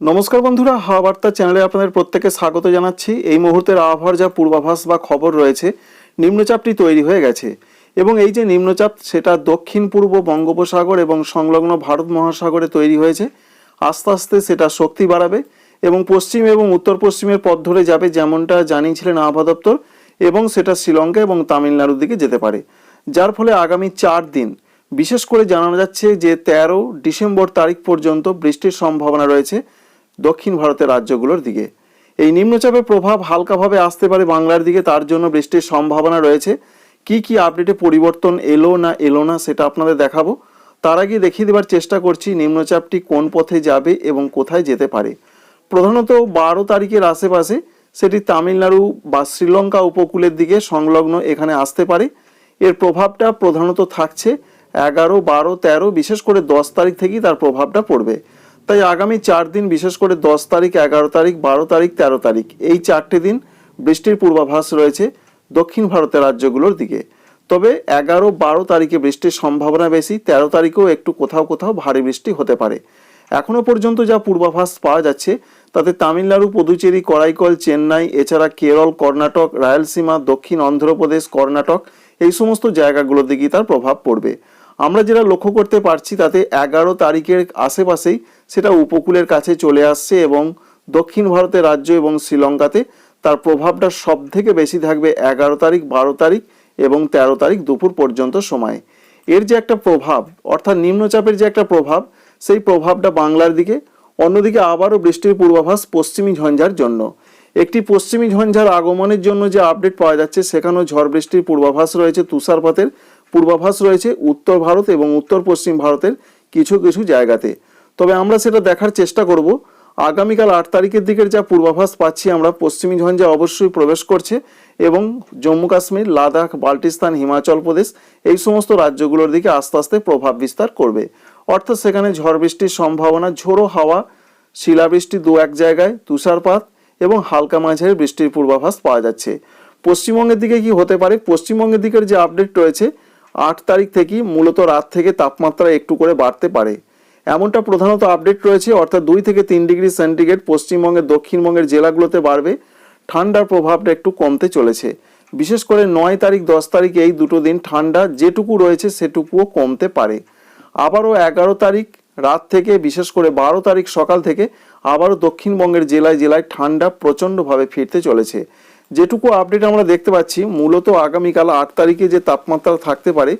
নমস্কার বন্ধুরা, হাওয়া বার্তা চ্যানেলে আপনাদের প্রত্যেকে স্বাগত জানাচ্ছি। এই মুহূর্তের আবহাওয়ার যা পূর্বাভাস বা খবর রয়েছে, নিম্নচাপটি তৈরি হয়ে গেছে। এবং এই যে নিম্নচাপ, সেটা দক্ষিণ, পূর্ব বঙ্গোপসাগর এবং সংলগ্ন ভারত মহাসাগরে তৈরি হয়েছে। আস্তে আস্তে সেটা শক্তি বাড়াবে এবং পশ্চিম এবং উত্তর পশ্চিমের পথ ধরে যাবে যেমনটা জানিয়েছিলেন আবহাওয়া দপ্তর এবং সেটা শ্রীলঙ্কা এবং তামিলনাড়ুর দিকে যেতে পারে। যার ফলে আগামী চার দিন, বিশেষ করে জানানো যাচ্ছে যে তেরো ডিসেম্বর তারিখ পর্যন্ত বৃষ্টির সম্ভাবনা রয়েছে। দক্ষিণ ভারতের রাজ্যগুলোর দিকে। এই নিম্নচাপের প্রভাব হালকাভাবে আসতে পারে বাংলার দিকে, তার জন্য বৃষ্টির সম্ভাবনা রয়েছে। কি কি আপডেটে পরিবর্তন এলো না এলো না সেটা আপনাদের দেখাবো। তার আগে দেখিয়ে দেবার চেষ্টা করছি নিম্নচাপটি কোন পথে যাবে এবং কোথায় যেতে পারে। প্রধানত বারো তারিখের আশেপাশে সেটি তামিলনাড়ু বা শ্রীলঙ্কা উপকূলের দিকে সংলগ্ন এখানে আসতে পারে। এর প্রভাবটা প্রধানত থাকছে এগারো, বারো, তেরো, বিশেষ করে দশ তারিখ থেকেই তার প্রভাবটা পড়বে। তাই আগামী চার দিন, বিশেষ করে দশ তারিখ, এগারো তারিখ, বারো তারিখ, তেরো তারিখ, এই চারটি দিন বৃষ্টির পূর্বাভাস রয়েছে দক্ষিণ ভারতের রাজ্যগুলোর দিকে। তবে এগারো, বারো তারিখে বৃষ্টির সম্ভাবনা বেশি, তেরো তারিখেও একটু কোথাও কোথাও ভারী বৃষ্টি হতে পারে। এখনও পর্যন্ত যা পূর্বাভাস পাওয়া যাচ্ছে, তাতে তামিলনাড়ু, পুদুচেরি, করাইকল, চেন্নাই, এছাড়া কেরল, কর্ণাটক, রায়লসীমা, দক্ষিণ অন্ধ্রপ্রদেশ, কর্ণাটক, এই সমস্ত জায়গাগুলোর দিকেই তার প্রভাব পড়বে। আমরা যেটা লক্ষ্য করতে পারছি তাতে এগারো তারিখের আশেপাশেই সেটা উপকূলের কাছে চলে আসছে এবং দক্ষিণ ভারতের রাজ্য এবং শ্রীলঙ্কাতে তার প্রভাবটা সব থেকে বেশি থাকবে এগারো তারিখ, বারো তারিখ এবং তেরো তারিখ দুপুর পর্যন্ত সময়। এর যে একটা প্রভাব, অর্থাৎ নিম্নচাপের যে একটা প্রভাব, সেই প্রভাবটা বাংলার দিকে, অন্যদিকে আবারও বৃষ্টির পূর্বাভাস পশ্চিমী ঝঞ্ঝার জন্য। একটি পশ্চিমী ঝঞ্ঝার আগমনের জন্য যে আপডেট পাওয়া যাচ্ছে, সেখানেও ঝড় বৃষ্টির পূর্বাভাস রয়েছে তুষারপাতের। পূর্বাভাস রয়েছে উত্তর ভারত এবং উত্তর পশ্চিম ভারতের কিছু কিছু জায়গাতে। তবে আমরা সেটা দেখার চেষ্টা করব। আগামীকাল আট তারিখের দিকের যা পূর্বাভাস পাচ্ছি আমরা পশ্চিমী ঝঞ্ঝা অবশ্যই প্রবেশ করছে এবং জম্মু কাশ্মীর, লাদাখ, বাল্টিস্তান, হিমাচল প্রদেশ এই সমস্ত রাজ্যগুলোর দিকে আস্তে আস্তে প্রভাব বিস্তার করবে। অর্থাৎ সেখানে ঝড় বৃষ্টির সম্ভাবনা, ঝোড়ো হাওয়া, শিলাবৃষ্টি দু এক জায়গায়, তুষারপাত এবং হালকা মাঝারি বৃষ্টির পূর্বাভাস পাওয়া যাচ্ছে। পশ্চিমবঙ্গের দিকে কি হতে পারে? পশ্চিমবঙ্গের দিকের যে আপডেট রয়েছে আট তারিখ থেকেই মূলত রাত থেকে তাপমাত্রা একটু করে বাড়তে পারে। এমনটা প্রধানত আপডেট রয়েছে, অর্থাৎ দুই থেকে তিন ডিগ্রি সেন্টিগ্রেড পশ্চিমবঙ্গের, দক্ষিণবঙ্গের জেলাগুলোতে বাড়বে। ঠান্ডার প্রভাবটা একটু কমতে চলেছে। বিশেষ করে নয় তারিখ, দশ তারিখ এই দুটো দিন ঠান্ডা যেটুকু রয়েছে সেটুকুও কমতে পারে। আবারও এগারো তারিখ রাত থেকে, বিশেষ করে বারো তারিখ সকাল থেকে, আবারও দক্ষিণবঙ্গের জেলায় জেলায় ঠান্ডা প্রচণ্ডভাবে ফিরতে চলেছে। যেটুকু আপডেট আমরা দেখতে পাচ্ছি, মূলত আগামীকাল আট তারিখে যে তাপমাত্রা থাকতে পারে,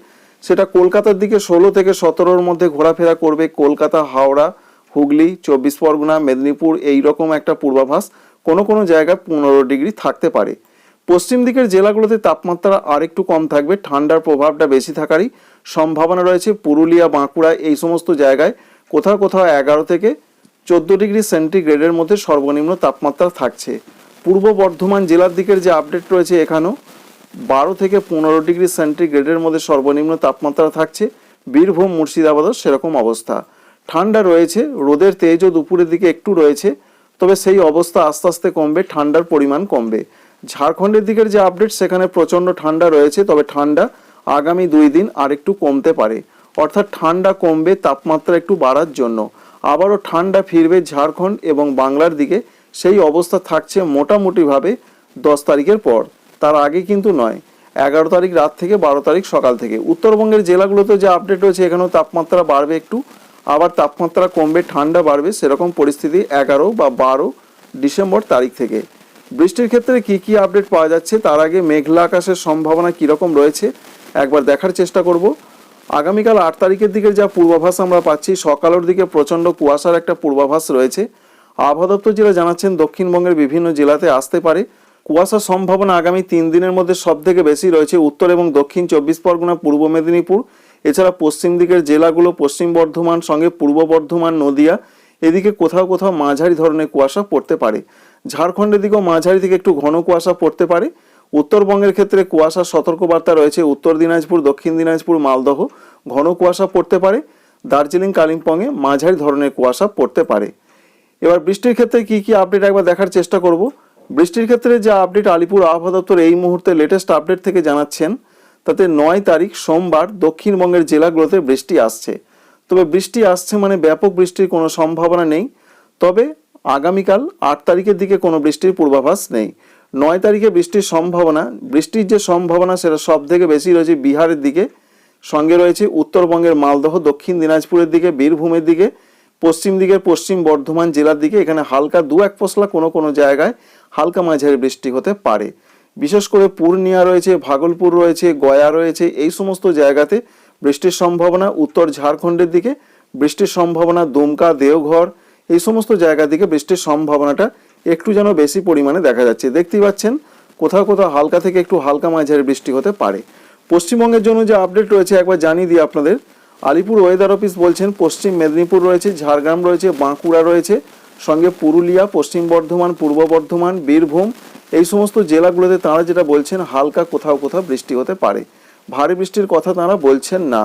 সেটা কলকাতার দিকে ষোলো থেকে সতেরোর মধ্যে ঘোরাফেরা করবে কলকাতা, হাওড়া, হুগলি, চব্বিশ পরগনা, মেদিনীপুর এই রকম একটা পূর্বাভাস। কোনো কোনো জায়গায় পনেরো ডিগ্রি থাকতে পারে। পশ্চিম দিকের জেলাগুলোতে তাপমাত্রা আরেকটু কম থাকবে, ঠান্ডার প্রভাবটা বেশি থাকারই সম্ভাবনা রয়েছে। পুরুলিয়া, বাঁকুড়া এই সমস্ত জায়গায় কোথাও কোথাও এগারো থেকে চোদ্দ ডিগ্রি সেন্টিগ্রেডের মধ্যে সর্বনিম্ন তাপমাত্রা থাকছে। পূর্ব বর্ধমান জেলার দিকের যে আপডেট রয়েছে এখানেও, বারো থেকে পনেরো ডিগ্রি সেন্টিগ্রেডের মধ্যে সর্বনিম্ন তাপমাত্রা থাকছে। বীরভূম মুর্শিদাবাদও সেরকম অবস্থা। ঠান্ডা রয়েছে, রোদের তেজও দুপুরের দিকে একটু রয়েছে, তবে সেই অবস্থা আস্তে আস্তে কমবে, ঠান্ডার পরিমাণ কমবে। ঝাড়খণ্ডের দিকের যে আপডেট সেখানে প্রচণ্ড ঠান্ডা রয়েছে, তবে ঠান্ডা আগামী দুই দিন আরেকটু কমতে পারে। অর্থাৎ ঠান্ডা কমবে, তাপমাত্রা একটু বাড়ার জন্য। আবারও ঠান্ডা ফিরবে ঝাড়খণ্ড এবং বাংলার দিকে সেই অবস্থা থাকছে মোটামুটিভাবে দশ তারিখের পর। তার আগে কিন্তু নয়। এগারো তারিখ রাত থেকে বারো তারিখ সকাল থেকে। উত্তরবঙ্গের জেলাগুলোতে যে আপডেট রয়েছে, এখানেও তাপমাত্রা বাড়বে একটু। আবার তাপমাত্রা কমবে, ঠান্ডা বাড়বে, সেরকম পরিস্থিতি এগারো বা বারো ডিসেম্বর তারিখ থেকে। বৃষ্টির ক্ষেত্রে কি কি আপডেট পাওয়া যাচ্ছে, তার আগে মেঘলা আকাশের সম্ভাবনা কীরকম রয়েছে, একবার দেখার চেষ্টা করব। আগামীকাল আট তারিখের দিকে যা পূর্বাভাস আমরা পাচ্ছি, সকালের দিকে প্রচণ্ড কুয়াশার একটা পূর্বাভাস রয়েছে। আবহাওয়া দপ্তর জেলা জানাচ্ছেন দক্ষিণবঙ্গের বিভিন্ন জেলাতে আসতে পারে। কুয়াশার সম্ভাবনা আগামী তিন দিনের মধ্যে সব থেকে বেশি রয়েছে উত্তর এবং দক্ষিণ চব্বিশ পরগনা, পূর্ব মেদিনীপুর। এছাড়া পশ্চিম দিকের জেলাগুলো পশ্চিম বর্ধমান, সঙ্গে পূর্ব বর্ধমান, নদিয়া। এদিকে কোথাও কোথাও মাঝারি ধরনের কুয়াশা পড়তে পারে। ঝাড়খণ্ডের দিকেও মাঝারি থেকে একটু ঘন কুয়াশা পড়তে পারে। উত্তরবঙ্গের ক্ষেত্রে কুয়াশার সতর্কবার্তা রয়েছে উত্তর দিনাজপুর, দক্ষিণ দিনাজপুর, মালদহ। ঘন কুয়াশা পড়তে পারে। দার্জিলিং, কালিম্পংয়ে মাঝারি ধরনের কুয়াশা পড়তে পারে। এবার বৃষ্টির ক্ষেত্রে কি কি আপডেট একবার দেখার চেষ্টা করব? বৃষ্টির ক্ষেত্রে যে আপডেট আলিপুর আবহাওয়া দপ্তর এই মুহূর্তে লেটেস্ট আপডেট থেকে জানাচ্ছেন, তাতে নয় তারিখ সোমবার দক্ষিণবঙ্গের জেলাগুলোতে বৃষ্টি আসছে। তবে বৃষ্টি আসছে মানে ব্যাপক বৃষ্টির কোনো সম্ভাবনা নেই। তবে আগামীকাল আট তারিখের দিকে কোনো বৃষ্টির পূর্বাভাস নেই। নয় তারিখে বৃষ্টির সম্ভাবনা, বৃষ্টির যে সম্ভাবনা সেটা সব থেকে বেশি রয়েছে বিহারের দিকে। সঙ্গে রয়েছে উত্তরবঙ্গের মালদহ, দক্ষিণ দিনাজপুরের দিকে, বীরভূমের দিকে পশ্চিম দিকের পশ্চিম বর্ধমান জেলার দিকে এখানে হালকা দু এক পশলা কোনো কোনো জায়গায় হালকা মাঝারি বৃষ্টি হতে পারে। বিশেষ করে পূর্ণিয়া রয়েছে, ভাগলপুর রয়েছে, গয়া রয়েছে, এই সমস্ত জায়গাতে বৃষ্টির সম্ভাবনা। উত্তর ঝাড়খণ্ডের দিকে বৃষ্টির সম্ভাবনা, দুমকা, দেওঘর, এই সমস্ত জায়গা দিকে বৃষ্টির সম্ভাবনাটা একটু যেন বেশি পরিমাণে দেখা যাচ্ছে। দেখতেই পাচ্ছেন, কোথাও কোথাও হালকা থেকে একটু হালকা মাঝারি বৃষ্টি হতে পারে। পশ্চিমবঙ্গের জন্য যে আপডেট রয়েছে, একবার জানিয়ে দিই আপনাদের। আলিপুর ওয়েদার অফিস বলছেন, পশ্চিম মেদিনীপুর রয়েছে, ঝাড়গ্রাম রয়েছে, বাঁকুড়া রয়েছে, সঙ্গে পুরুলিয়া, পশ্চিম বর্ধমান, পূর্ব বর্ধমান, বীরভূম, এই সমস্ত জেলাগুলোতে তাঁরা যেটা বলছেন, হালকা কোথাও কোথাও বৃষ্টি হতে পারে। ভারী বৃষ্টির কথা তাঁরা বলছেন না।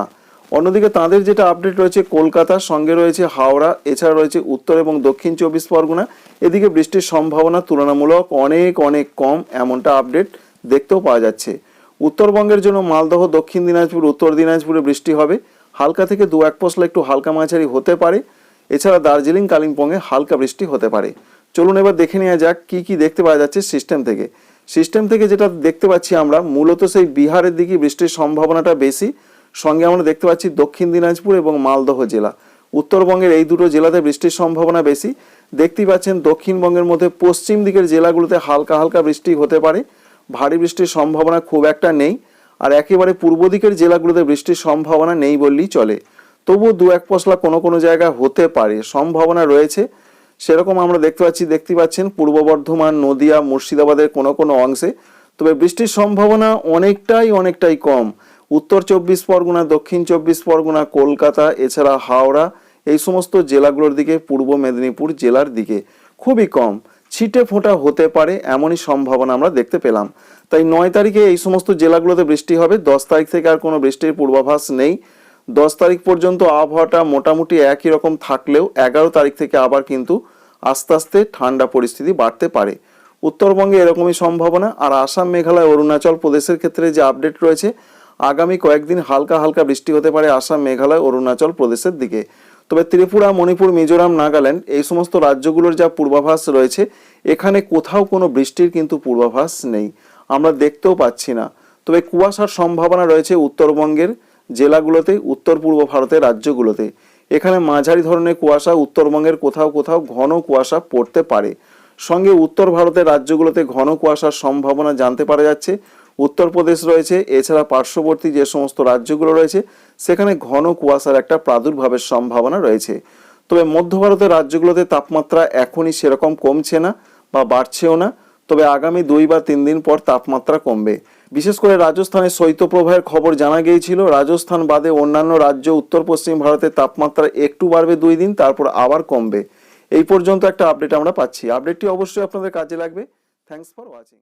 অন্যদিকে তাদের যেটা আপডেট রয়েছে কলকাতার সঙ্গে রয়েছে হাওড়া, এছাড়া রয়েছে উত্তর এবং দক্ষিণ চব্বিশ পরগনা। এদিকে বৃষ্টির সম্ভাবনা তুলনামূলক অনেক অনেক কম, এমনটা আপডেট দেখতেও পাওয়া যাচ্ছে। উত্তরবঙ্গের জন্য মালদহ, দক্ষিণ দিনাজপুর, উত্তর দিনাজপুরে বৃষ্টি হবে। হালকা থেকে দু এক পশলা একটু হালকা মাঝারি হতে পারে। এছাড়া দার্জিলিং, কালিম্পংয়ে হালকা বৃষ্টি হতে পারে। চলুন এবার দেখে নেওয়া যাক কি কি দেখতে পাওয়া যাচ্ছে সিস্টেম থেকে। সিস্টেম থেকে যেটা দেখতে পাচ্ছি আমরা, মূলত সেই বিহারের দিকে বৃষ্টির সম্ভাবনাটা বেশি। সঙ্গে আমরা দেখতে পাচ্ছি দক্ষিণ দিনাজপুর এবং মালদহ জেলা। উত্তরবঙ্গের এই দুটো জেলাতে বৃষ্টির সম্ভাবনা বেশি। দেখতেই পাচ্ছেন দক্ষিণবঙ্গের মধ্যে পশ্চিম দিকের জেলাগুলোতে হালকা হালকা বৃষ্টি হতে পারে। ভারী বৃষ্টির সম্ভাবনা খুব একটা নেই। আর একেবারে পূর্ব দিকের জেলাগুলোতে বৃষ্টির সম্ভাবনা নেই বললেই চলে। তবুও দু এক পশলা কোনো কোনো জায়গা হতে পারে, সম্ভাবনা রয়েছে। সেরকম আমরা দেখতে পাচ্ছি, দেখতে পাচ্ছেন পূর্ব বর্ধমান, নদিয়া, মুর্শিদাবাদের কোনো কোনো অংশে। তবে বৃষ্টির সম্ভাবনা অনেকটাই অনেকটাই কম। উত্তর চব্বিশ পরগনা, দক্ষিণ চব্বিশ পরগনা, কলকাতা, এছাড়া হাওড়া, এই সমস্ত জেলাগুলোর দিকে, পূর্ব মেদিনীপুর জেলার দিকে খুবই কম। ছিটে ফোঁটা হতে পারে, এমনই সম্ভাবনা আমরা দেখতে পেলাম। তাই নয় তারিখে এই সমস্ত জেলাগুলোতে বৃষ্টি হবে। দশ তারিখ থেকে আর কোনো বৃষ্টির পূর্বাভাস নেই। দশ তারিখ পর্যন্ত আবহাওয়াটা মোটামুটি একই রকম থাকলেও এগারো তারিখ থেকে আবার কিন্তু আস্তে আস্তে ঠান্ডা পরিস্থিতি বাড়তে পারে। উত্তরবঙ্গে এরকমই সম্ভাবনা। আর আসাম, মেঘালয়, অরুণাচল প্রদেশের ক্ষেত্রে যে আপডেট রয়েছে, আগামী কয়েকদিন হালকা হালকা বৃষ্টি হতে পারে আসাম, মেঘালয়, অরুণাচল প্রদেশের দিকে। তবে ত্রিপুরা, মণিপুর, মিজোরাম, নাগাল্যান্ড এই সমস্ত রাজ্যগুলোর যা পূর্বাভাস রয়েছে, এখানে কোথাও কোনো বৃষ্টির কিন্তু পূর্বাভাস নেই। আমরা দেখতেও পাচ্ছি না। তবে কুয়াশার সম্ভাবনা রয়েছে উত্তরবঙ্গের জেলাগুলোতে, উত্তর পূর্ব ভারতের রাজ্যগুলোতে। এখানে মাঝারি ধরনের কুয়াশা উত্তরবঙ্গের কোথাও কোথাও ঘন কুয়াশা পড়তে পারে। সঙ্গে উত্তর ভারতের রাজ্যগুলোতে ঘন কুয়াশার সম্ভাবনা জানতে পারা যাচ্ছে। উত্তরপ্রদেশ রয়েছে, এছাড়া পার্শ্ববর্তী যে সমস্ত রাজ্যগুলো রয়েছে, সেখানে ঘন কুয়াশার একটা প্রাদুর্ভাবের সম্ভাবনা রয়েছে। তবে মধ্য ভারতের রাজ্যগুলোতে তাপমাত্রা এখনই সেরকম কমছে না বা বাড়ছেও না, তবে আগামী দুই বা তিন দিন পর তাপমাত্রা কমবে। বিশেষ করে রাজস্থানে শৈত্যপ্রবাহের খবর জানা গিয়েছিল, রাজস্থান বাদে অন্যান্য রাজ্য উত্তর পশ্চিম ভারতের তাপমাত্রা একটু বাড়বে দুই দিন, তারপর আবার কমবে। এই পর্যন্ত একটা আপডেট আমরা পাচ্ছি। আপডেটটি অবশ্যই আপনাদের কাজে লাগবে। Thanks for watching